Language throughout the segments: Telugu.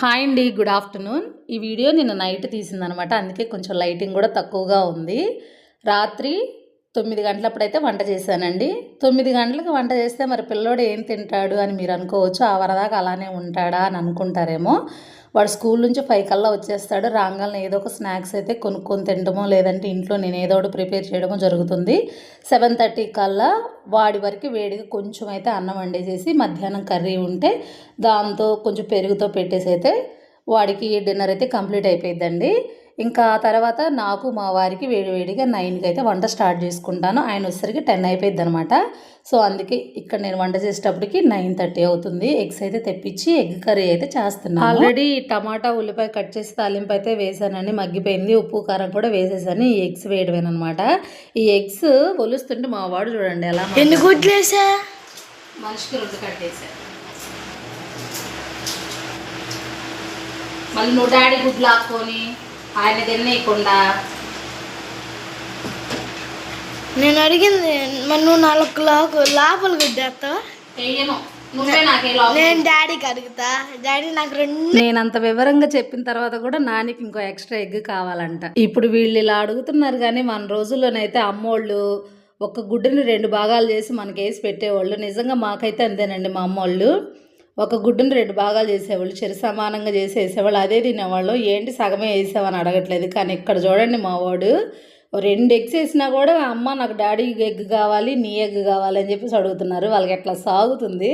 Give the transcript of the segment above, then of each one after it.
హాయ్ అండి గుడ్ ఆఫ్టర్నూన్ ఈ వీడియో నిన్న నైట్ తీసిందనమాట. అందుకే కొంచెం లైటింగ్ కూడా తక్కువగా ఉంది. రాత్రి తొమ్మిది గంటలప్పుడైతే వంట చేశానండి. తొమ్మిది గంటలకు వంట చేస్తే మరి పిల్లోడు ఏం తింటాడు అని మీరు అనుకోవచ్చు. ఆ వరదాకా అలానే ఉంటాడా అని అనుకుంటారేమో. వాడు స్కూల్ నుంచి ఫైవ్ కల్లా వచ్చేస్తాడు. రాగానే ఏదో ఒక స్నాక్స్ అయితే కొనుక్కొని తినడమో లేదంటే ఇంట్లో నేను ఏదో ఒకటి ప్రిపేర్ చేయడమో జరుగుతుంది. సెవెన్ థర్టీ కల్లా వాడి వరకు వేడిగా కొంచెం అయితే అన్నం వండేసేసి మధ్యాహ్నం కర్రీ ఉంటే దాంతో కొంచెం పెరుగుతో పెట్టేసి అయితే వాడికి డిన్నర్ అయితే కంప్లీట్ అయిపోయిందండి ఇంకా ఆ తర్వాత నాకు మా వారికి వేడివేడిగా నైన్కి అయితే వంట స్టార్ట్ చేసుకుంటాను. ఆయన వచ్చేసరికి టెన్ అయిపోయింది అనమాట సో అందుకే ఇక్కడ నేను వంట చేసేటప్పటికి నైన్ థర్టీ అవుతుంది. ఎగ్స్ అయితే తెప్పించి ఎగ్ కర్రీ అయితే చేస్తున్నాను. ఆల్రెడీ టమాటా ఉల్లిపాయ కట్ చేసి తాలింపు అయితే వేసానండి. మగ్గిపోయింది. ఉప్పు కారం కూడా వేసేసాను. ఈ ఎగ్స్ వేయడమేనమాట ఈ ఎగ్స్ ఒలుస్తుంటే మా వాడు చూడండి ఎలా ఎన్ని గుడ్లు వేసా? మనిషికి రెండు కట్టేశారు మళ్ళీ నువ్వు డాడీ గుడ్లు ఆక్కొని ఆయన తినేయకుండా నేను అడిగింది మరి నువ్వు నాలుగు లాకు లోపల నువ్వే నాకే లోపల నేను డాడీకి అడుగుతా. డాడీ నాకు రెండు నేను అంత వివరంగా చెప్పిన తర్వాత కూడా నానికి ఇంకో ఎక్స్ట్రా ఎగ్ కావాలంట. ఇప్పుడు వీళ్ళు ఇలా అడుగుతున్నారు కానీ మన రోజుల్లోనైతే అమ్మోళ్ళు ఒక గుడ్డుని రెండు భాగాలు చేసి మనకి వేసి పెట్టేవాళ్ళు. నిజంగా మాకైతే అంతేనండి మా అమ్మోళ్ళు. ఒక గుడ్డును రెండు భాగాలు చేసేవాళ్ళు చెరి సమానంగా చేసి వేసేవాళ్ళు అదే తినేవాళ్ళు. ఏంటి సగమే వేసావని అడగట్లేదు. కానీ ఇక్కడ చూడండి మా వాడు రెండు ఎగ్స్ వేసినా కూడా అమ్మ నాకు డాడీ ఎగ్ కావాలి నీ ఎగ్ కావాలి అని చెప్పేసి అడుగుతున్నారు. వాళ్ళకి ఎట్లా సాగుతుంది?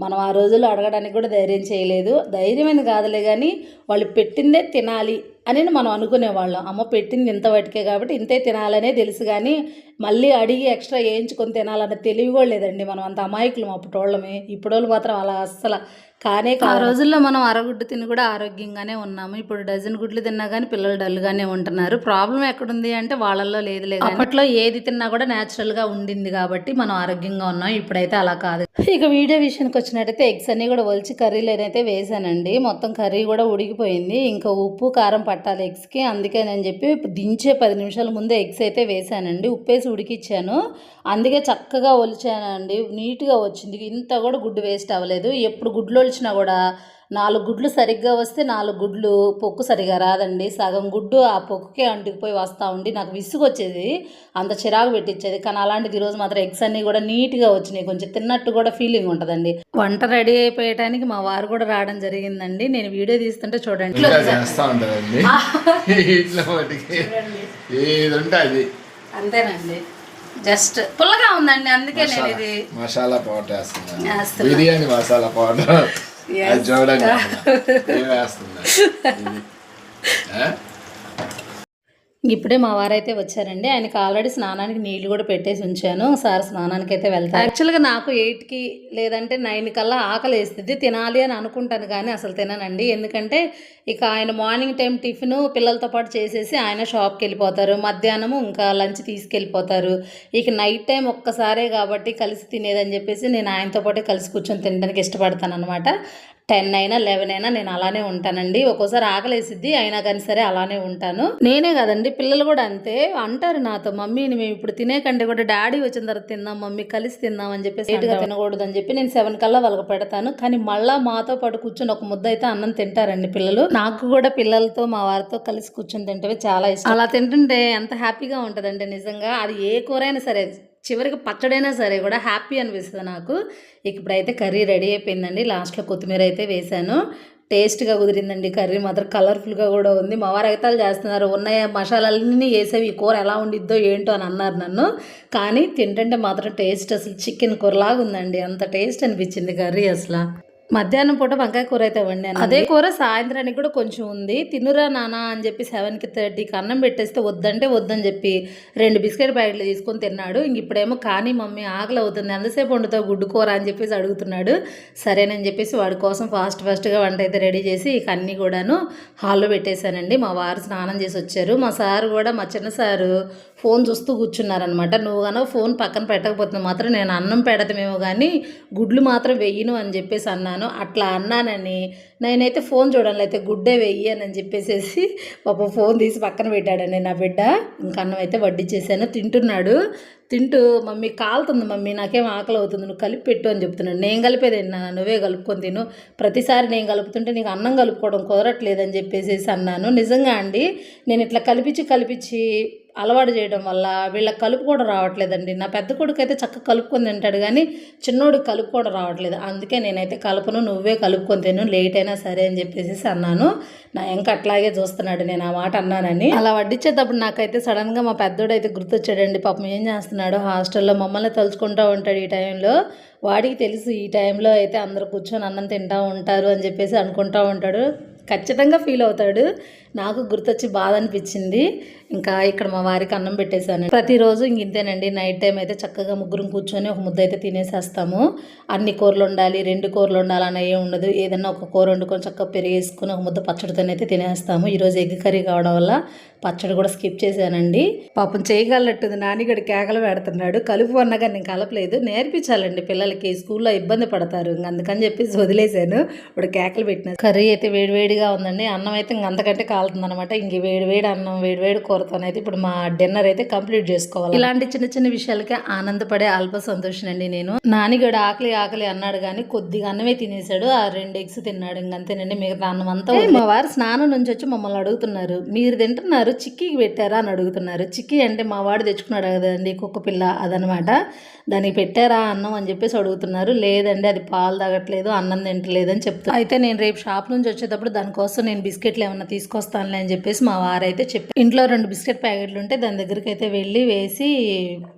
మనం ఆ రోజుల్లో అడగడానికి కూడా ధైర్యం చేయలేదు. ధైర్యమైన కాదులే కానీ వాళ్ళు పెట్టిందే తినాలి. అని మనం అనుకునేవాళ్ళం. అమ్మ పెట్టింది ఇంత వాటికే కాబట్టి ఇంతే తినాలనే తెలుసు కానీ మళ్ళీ అడిగి ఎక్స్ట్రా వేయించుకొని తినాలన్న తెలివి కూడా లేదండి. మనం అంత అమాయకులం అప్పటోళ్ళమే. ఇప్పుడోళ్ళు మాత్రం అలా అస్సలు కానే ఆ రోజుల్లో మనం అరగుడ్డు తిని కూడా ఆరోగ్యంగానే ఉన్నాము. ఇప్పుడు డజన్ గుడ్లు తిన్నా కానీ పిల్లలు డల్గానే ఉంటున్నారు. ప్రాబ్లం ఎక్కడుంది అంటే వాళ్ళల్లో లేదులే గానీ అప్పట్లో ఏది తిన్నా కూడా natural గా ఉండింది కాబట్టి మనం ఆరోగ్యంగా ఉన్నాం. ఇప్పుడైతే అలా కాదు. ఇక వీడియో విషయానికి వచ్చినట్టయితే ఎగ్స్ అన్ని కూడా ఒలిచి కర్రీలోనైతే వేసానండి. మొత్తం కర్రీ కూడా ఉడికిపోయింది. ఇంకా ఉప్పు కారం పట్టాలి ఎగ్స్కి. అందుకేనని చెప్పి దించే పది నిమిషాల ముందే ఎగ్స్ అయితే వేసానండి. ఉప్పేసి ఉడికిచ్చాను. అందుకే చక్కగా ఒలిచానండి. నీట్గా వచ్చింది. ఇంత కూడా గుడ్డు వేస్ట్ అవ్వలేదు. ఎప్పుడు గుడ్లు ఒలిచినా కూడా నాలుగు గుడ్లు సరిగ్గా వస్తే నాలుగు గుడ్లు పొక్కు సరిగా రాదండి. సగం గుడ్డు ఆ పొక్కుకే అంటుకుపోయి వస్తూ ఉండి నాకు విసుగు వచ్చేది అంత చిరాకు పెట్టించేది కానీ అలాంటిది ఈరోజు మాత్రం ఎగ్స్ అన్నీ కూడా నీట్గా వచ్చినాయి. కొంచెం తిన్నట్టు కూడా ఫీలింగ్ ఉంటుందండి. వంట రెడీ అయిపోయటానికి మా వారు కూడా రావడం జరిగిందండి. నేను వీడియో తీస్తుంటే చూడండి. అది. అంతేనండి. జస్ట్ పుల్లగా ఉందండి. అందుకే నేను ఇది మసాలా పౌడర్ వేస్తున్నాను. Biryani masala powder. Yes. I, Joe, I know. you asked them that. Huh? ఇప్పుడే మా వారైతే వచ్చారండి. ఆయనకి ఆల్రెడీ స్నానానికి నీళ్ళు కూడా పెట్టేసి ఉంచాను. సార్ స్నానానికి అయితే వెళ్తాను యాక్చువల్గా నాకు ఎయిట్కి లేదంటే నైన్ కల్లా ఆకలి వేస్తుంది తినాలి అని అనుకుంటాను కానీ అసలు తిననండి. ఎందుకంటే ఇక ఆయన మార్నింగ్ టైం టిఫిన్ పిల్లలతో పాటు చేసేసి ఆయన షాప్కి వెళ్ళిపోతారు. మధ్యాహ్నము ఇంకా లంచ్ తీసుకెళ్ళిపోతారు. ఇక నైట్ టైం ఒక్కసారే కాబట్టి కలిసి తినేదని చెప్పేసి నేను ఆయనతో పాటు కలిసి కూర్చొని తినడానికి ఇష్టపడతాను అనమాట టెన్ అయినా లెవెన్ అయినా నేను అలానే ఉంటానండి. ఒక్కోసారి ఆకలేసిద్ది అయినా కానీ సరే అలానే ఉంటాను. నేనే కదండి పిల్లలు కూడా అంతే. అంటారు నాతో మమ్మీని మేము ఇప్పుడు తినే కంటే కూడా డాడీ వచ్చిన తర్వాత తిందాం మమ్మీ కలిసి తిందాం అని చెప్పేసి లేట్గా తినకూడదు అని చెప్పి నేను సెవెన్ కల్లా వాళ్ళకి పెడతాను. కానీ మళ్ళా మాతో పాటు కూర్చొని ఒక ముద్ద అయితే అన్నం తింటారండి పిల్లలు. నాకు కూడా పిల్లలతో మా వారితో కలిసి కూర్చొని తింటే చాలా ఇష్టం. అలా తింటుంటే ఎంత హ్యాపీగా ఉంటుందండి నిజంగా. అది ఏ కూరైనా సరే చివరికి పచ్చడైనా సరే కూడా హ్యాపీ అనిపిస్తుంది నాకు. ఇప్పుడైతే కర్రీ రెడీ అయిపోయిందండి. లాస్ట్లో కొత్తిమీర అయితే వేశాను. టేస్ట్గా కుదిరిందండి కర్రీ. మాత్రం కలర్ఫుల్గా కూడా ఉంది. మా వారు ఎగతాలు చేస్తున్నారు. ఉన్నాయి? మసాలాలన్నీ వేసేవి. ఈ కూర ఎలా ఉండిద్దో ఏంటో అని అన్నారు నన్ను. కానీ తింటుంటే మాత్రం టేస్ట్ అసలు చికెన్ కూరలాగా ఉందండి అంత టేస్ట్ అనిపించింది కర్రీ అసలు. మధ్యాహ్నం పూట వంకాయ కూర అయితే వండాను అదే కూర సాయంత్రానికి కూడా కొంచెం ఉంది. తినురా నానా అని చెప్పి సెవెన్కి థర్టీకి అన్నం పెట్టేస్తే వద్దంటే వద్దని చెప్పి రెండు బిస్కెట్ ప్యాకెట్లు తీసుకొని తిన్నాడు. ఇంక ఇప్పుడేమో కానీ మమ్మీ ఆకలి అవుతుంది. ఎంతసేపు వండుతావు గుడ్డు కూర అని చెప్పేసి అడుగుతున్నాడు. సరేనని చెప్పేసి వాడి కోసం ఫాస్ట్ ఫాస్ట్గా వంట అయితే రెడీ చేసి ఇక అన్నీ కూడాను హాల్లో పెట్టేశానండి. మా వారు స్నానం చేసి వచ్చారు. మా సారు కూడా మా చిన్న సారు ఫోన్ చూస్తూ కూర్చున్నారనమాట నువ్వు కనుక ఫోన్ పక్కన పెట్టకపోతే మాత్రం నేను అన్నం పెడతామేమో కానీ గుడ్లు మాత్రం వెయ్యను అని చెప్పేసి అన్నాను. అన్నాను. అట్లా అన్నానని నేనైతే ఫోన్ చూడాలి అయితే గుడ్డే వెయ్యి అని చెప్పేసేసి పాప ఫోన్ తీసి పక్కన పెట్టాడండి నా బిడ్డ. ఇంకా అన్నం అయితే వడ్డించేసాను తింటున్నాడు. తింటూ మమ్మీ కాలుతుంది మమ్మీ నాకేం ఆకలి అవుతుంది నువ్వు కలిపి పెట్టు అని చెప్తున్నాడు. నేను కలిపేది నాన్న నువ్వే కలుపుకొని తిను. ప్రతిసారి నేను కలుపుతుంటే నీకు అన్నం కలుపుకోవడం కుదరట్లేదని చెప్పేసేసి అన్నాను. నిజంగా అండి నేను ఇట్లా కలిపించి కలిపించి అలవాటు చేయడం వల్ల వీళ్ళకి కూడా రావట్లేదండి. నా పెద్ద కొడుకు అయితే చక్కగా కలుపుకొని తింటాడు కానీ చిన్నోడికి కూడా రావట్లేదు. అందుకే నేనైతే కలుపును నువ్వే కలుపుకొని తిను లేట్ అయినా సరే అని చెప్పేసి అన్నాను. నా ఇంకా అట్లాగే చూస్తున్నాడు నేను ఆ మాట అన్నానని. అలా వడ్డించేటప్పుడు నాకైతే సడన్గా మా పెద్దోడు అయితే గుర్తొచ్చాడండి. పాపం ఏం చేస్తున్నాడు హాస్టల్లో మమ్మల్ని తలుచుకుంటూ ఉంటాడు ఈ టైంలో. వాడికి తెలుసు ఈ టైంలో అయితే అందరూ కూర్చొని అన్నం తింటూ ఉంటారు అని చెప్పేసి అనుకుంటూ ఉంటాడు. ఖచ్చితంగా ఫీల్ అవుతాడు. నాకు గుర్తొచ్చి బాధ అనిపించింది ఇంకా ఇక్కడ మా వారికి అన్నం పెట్టేశాను. ప్రతిరోజు ఇంక ఇంతేనండి. నైట్ టైం అయితే చక్కగా ముగ్గురం కూర్చొని ఒక ముద్ద అయితే తినేసేస్తాము. అన్ని కూరలు ఉండాలి రెండు కూరలు ఉండాలని ఏం ఉండదు. ఏదన్నా ఒక కూర వండుకొని చక్కగా పెరిగేసుకొని ఒక ముద్ద పచ్చడితోనైతే తినేస్తాము. ఈరోజు ఎగ్ కర్రీ కావడం వల్ల పచ్చడి కూడా స్కిప్ చేశానండి. పాపం చేయగలట్టుంది నానిగడు కేకలు పెడుతున్నాడు. కలుపు అన్నగా నేను కలపలేదు. నేర్పించాలండి పిల్లలకి. స్కూల్లో ఇబ్బంది పడతారు. ఇంక అందుకని చెప్పేసి వదిలేశాను. ఇప్పుడు కేకలు పెట్టిన కర్రీ అయితే వేడివేడిగా ఉందండి. అన్నం అయితే ఇంక అంతకంటే కాలుతుంది అనమాట ఇంక వేడివేడి అన్నం వేడివేడి కూరతోనైతే ఇప్పుడు మా డిన్నర్ అయితే కంప్లీట్ చేసుకోవాలి. ఇలాంటి చిన్న చిన్న విషయాలకే ఆనందపడే అల్ప సంతోషనండి నేను. నానిగడు ఆకలి ఆకలి అన్నాడు కానీ కొద్దిగా అన్నమే తినేశాడు. ఆ రెండు ఎగ్స్ తిన్నాడు. ఇంక అంతేనండి. మిగతా అన్నం అంతా. మా వారు స్నానం నుంచి వచ్చి మమ్మల్ని అడుగుతున్నారు. మీరు తింటున్నారు చిక్కీకి పెట్టారా అని అడుగుతున్నారు. చిక్కీ అంటే మా వాడు తెచ్చుకున్నాడు కదండి కుక్క పిల్ల అదనమాట దానికి పెట్టారా అన్నం అని చెప్పేసి అడుగుతున్నారు. లేదండి అది పాలు తాగట్లేదు అన్నం తింటలేదు అని చెప్తాను అయితే నేను రేపు షాప్ నుంచి వచ్చేటప్పుడు దానికోసం నేను బిస్కెట్లు ఏమైనా తీసుకొస్తానులే అని చెప్పేసి మా వారైతే చెప్పి ఇంట్లో రెండు బిస్కెట్ ప్యాకెట్లు ఉంటే దాని దగ్గరికి అయితే వెళ్ళి వేసి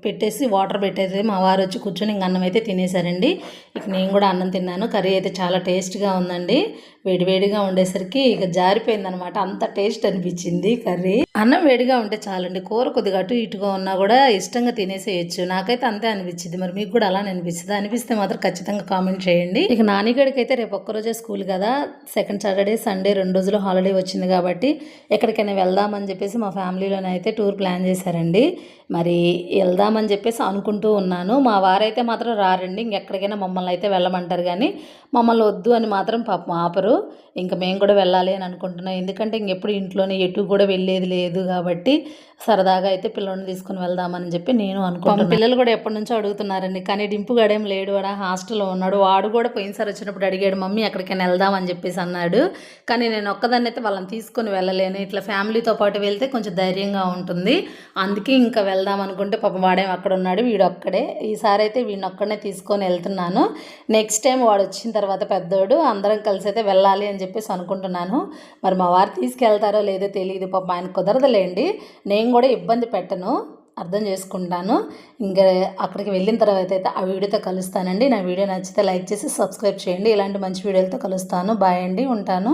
పెట్టేసి వాటర్ పెట్టేసి మా వారు వచ్చి కూర్చొని ఇంక అన్నం అయితే తినేశారండి. ఇక నేను కూడా అన్నం తిన్నాను. కర్రీ అయితే చాలా టేస్ట్గా ఉందండి. వేడివేడిగా ఉండేసరికి ఇక జారిపోయిందనమాట. అంత టేస్ట్ అనిపించింది కర్రీ. అన్నం వేడిగా ఉంటే చాలండి. కూర కొద్దిగా అటు ఇటుగా ఉన్నా కూడా ఇష్టంగా తినేసేయచ్చు. నాకైతే అంతే అనిపించింది. మరి మీకు కూడా అలానే అనిపిస్తుంది? అనిపిస్తే మాత్రం ఖచ్చితంగా కామెంట్ చేయండి. ఇక నానిగడికి అయితే రేపు ఒక్కరోజే స్కూల్ కదా. సెకండ్ సాటర్డే సండే రెండు రోజులు హాలిడే వచ్చింది కాబట్టి ఎక్కడికైనా వెళ్దామని చెప్పేసి మా ఫ్యామిలీలోనే అయితే టూర్ ప్లాన్ చేశారండి. మరి వెళ్దామని చెప్పేసి అనుకుంటూ ఉన్నాను. మా వారైతే మాత్రం రారండి. ఇంకెక్కడికైనా మమ్మల్ని అయితే వెళ్ళమంటారు కానీ మమ్మల్ని వద్దు అని మాత్రం పాపం ఆపరు. ఇంకా మేము కూడా వెళ్ళాలి అని అనుకుంటున్నాం. ఎందుకంటే ఇంకెప్పుడు ఇంట్లోనే ఎటు కూడా వెళ్ళేది లేదు కాబట్టి సరదాగా అయితే పిల్లల్ని తీసుకుని వెళ్దామని చెప్పి నేను అనుకుంటున్నాను పిల్లలు కూడా ఎప్పటి నుంచో అడుగుతున్నారండి. కానీ డింపు గడేం లేడు వాడు హాస్టల్లో ఉన్నాడు. వాడు కూడా పోయినసారి వచ్చినప్పుడు అడిగాడు మమ్మీ ఎక్కడికైనా వెళ్దామని చెప్పేసి అన్నాడు. కానీ నేను ఒక్కదాన్ని అయితే వాళ్ళని తీసుకొని వెళ్ళలేను. ఇట్లా ఫ్యామిలీతో పాటు వెళ్తే కొంచెం ధైర్యంగా ఉంటుంది. అందుకే ఇంకా వెళ్దాం అనుకుంటే పాపం వాడేం అక్కడ ఉన్నాడు వీడు ఒక్కడే. ఈసారి అయితే వీడిని ఒక్కడనే తీసుకొని వెళ్తున్నాను. నెక్స్ట్ టైం వాడు వచ్చిన తర్వాత పెద్దోడు అందరం కలిసి అయితే వెళ్ళాలి అని చెప్పేసి అనుకుంటున్నాను. మరి మా వారు తీసుకెళ్తారో లేదో తెలియదు పాప ఆయన కుదరదులేండి. నేను కూడా ఇబ్బంది పెట్టను అర్థం చేసుకుంటాను. ఇంకా అక్కడికి వెళ్ళిన తర్వాత అయితే ఆ వీడియోతో కలుస్తానండి. నా వీడియో నచ్చితే లైక్ చేసి సబ్స్క్రైబ్ చేయండి. ఇలాంటి మంచి వీడియోలతో కలుస్తాను. బాయ్ అండి ఉంటాను.